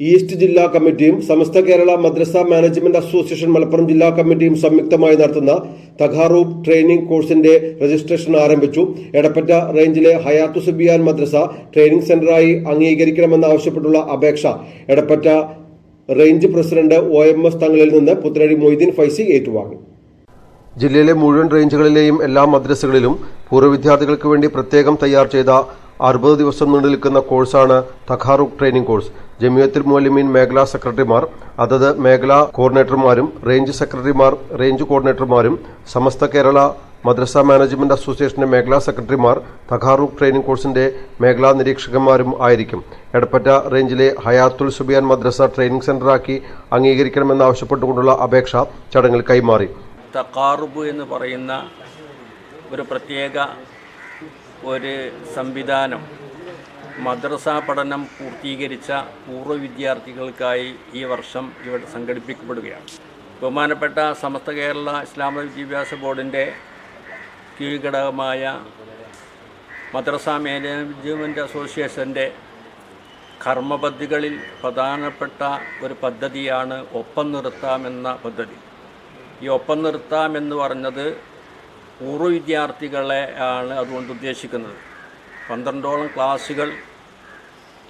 East ജില്ലാ കമ്മിറ്റിയും Samastha Kerala Madrasa management association Malappuram ജില്ലാ കമ്മിറ്റിയും സംയുക്തമായി നടത്തുന്ന തഖാറൂബ് ട്രെയിനിംഗ് കോഴ്സിന്റെ രജിസ്ട്രേഷൻ ആരംഭിച്ചു. എടപ്പറ്റ റേഞ്ചിലെ ഹയാത്തു സുബിയാൻ മദ്രസ ട്രെയിനിംഗ് സെന്ററായി അംഗീകരിക്കണമെന്നാവശ്യപ്പെട്ടുള്ള അപേക്ഷ Edappatta range president O M S തങ്ങളിൽ നിന്ന് പുത്രഴി മൊയ്തീൻ ഫൈസി ഏറ്റുവാങ്ങി. ജില്ലയിലെ മുഴുവൻ റേഞ്ചുകളിലെയും എല്ലാ മദ്രസകളിലും പൂർവ വിദ്യാർത്ഥികൾക്ക് വേണ്ടി പ്രത്യേകം തയ്യാർ ചെയ്ത അറുപത് ദിവസം നീണ്ടു നിൽക്കുന്ന കോഴ്സാണ് തഖാറുഖ് ട്രെയിനിംഗ് കോഴ്സ്. ജമിയത്തുൽ മുഅലിമീൻ മേഖലാ സെക്രട്ടറിമാർ അതത് മേഖലാ കോർഡിനേറ്റർമാരും റേഞ്ച് സെക്രട്ടറിമാർ റേഞ്ച് കോർഡിനേറ്റർമാരും സമസ്ത കേരള മദ്രസ മാനേജ്മെന്റ് അസോസിയേഷന്റെ മേഖലാ സെക്രട്ടറിമാർ തഖാറുഖ് ട്രെയിനിംഗ് കോഴ്സിന്റെ മേഖലാ നിരീക്ഷകന്മാരും ആയിരിക്കും. എടപ്പറ്റ റേഞ്ചിലെ ഹയാത്തുൽ സുബിയാൻ മദ്രസ ട്രെയിനിംഗ് സെന്ററാക്കി അംഗീകരിക്കണമെന്നാവശ്യപ്പെട്ടുകൊണ്ടുള്ള അപേക്ഷ ചടങ്ങിൽ കൈമാറി. തഖാറുബ് എന്ന് പറയുന്ന ഒരു പ്രത്യേക ഒരു സംവിധാനം മദ്രസ പഠനം പൂർത്തീകരിച്ച പൂർവ വിദ്യാർത്ഥികൾക്കായി ഈ വർഷം ഇവിടെ സംഘടിപ്പിക്കപ്പെടുകയാണ്. ബഹുമാനപ്പെട്ട സമസ്ത കേരള ഇസ്ലാമിക വിദ്യാഭ്യാസ ബോർഡിന്റെ കീഴ്ഘടകമായ മദ്രസ മാനേജ്മെന്റ് അസോസിയേഷന്റെ കർമ്മപദ്ധതികളിൽ പ്രധാനപ്പെട്ട ഒരു പദ്ധതിയാണ് ഒപ്പം നിർത്താമെന്ന പദ്ധതി. ഈ ഒപ്പം നിർത്താമെന്ന് പറഞ്ഞത് പൂർവ വിദ്യാർത്ഥികളെ ആണ് അതുകൊണ്ട് ഉദ്ദേശിക്കുന്നത്. പന്ത്രണ്ടോളം ക്ലാസ്സുകൾ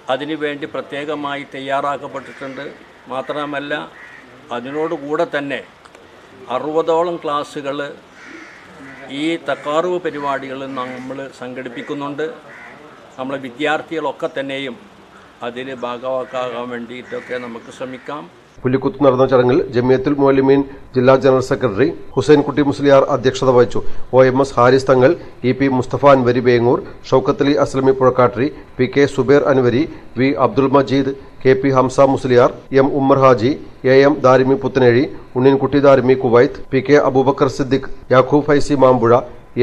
അതിനുവേണ്ടി പ്രത്യേകമായി തയ്യാറാക്കപ്പെട്ടിട്ടുണ്ട്. മാത്രമല്ല അതിനോടുകൂടെ തന്നെ അറുപതോളം ക്ലാസ്സുകൾ ഈ തക്കാറുവ് പരിപാടികൾ നമ്മൾ സംഘടിപ്പിക്കുന്നുണ്ട്. നമ്മളെ വിദ്യാർത്ഥികളൊക്കെ തന്നെയും അതിൽ ഭാഗവാക്കാകാൻ വേണ്ടിയിട്ടൊക്കെ നമുക്ക് ശ്രമിക്കാം. പുലിക്കുത്ത് നടന്ന ചടങ്ങിൽ ജമിയത്തുൽ മോലിമീൻ ജില്ലാ ജനറൽ സെക്രട്ടറി ഹുസൈൻകുട്ടി മുസ്ലിയാർ അധ്യക്ഷത വഹിച്ചു. O M S Haris Thangal E P Musthafa Anwari Bengur Shoukathali Aslami Puzhakkattiri P K Subair Anwari V Abdul Majeed K P Hamza Musliyar M Ummer Haji A M Darimi Puthanazhi Unninkutty Darimi Kuwait P K Aboobacker Siddique Yakoob Faizy Mampuzha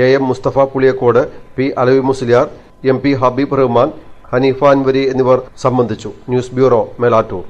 A M Musthafa Puliyakode P Alavi Musliyar M P Habeeb Rahman Haneefa Anwari എന്നിവർ സംബന്ധിച്ചു. News bureau Melattur.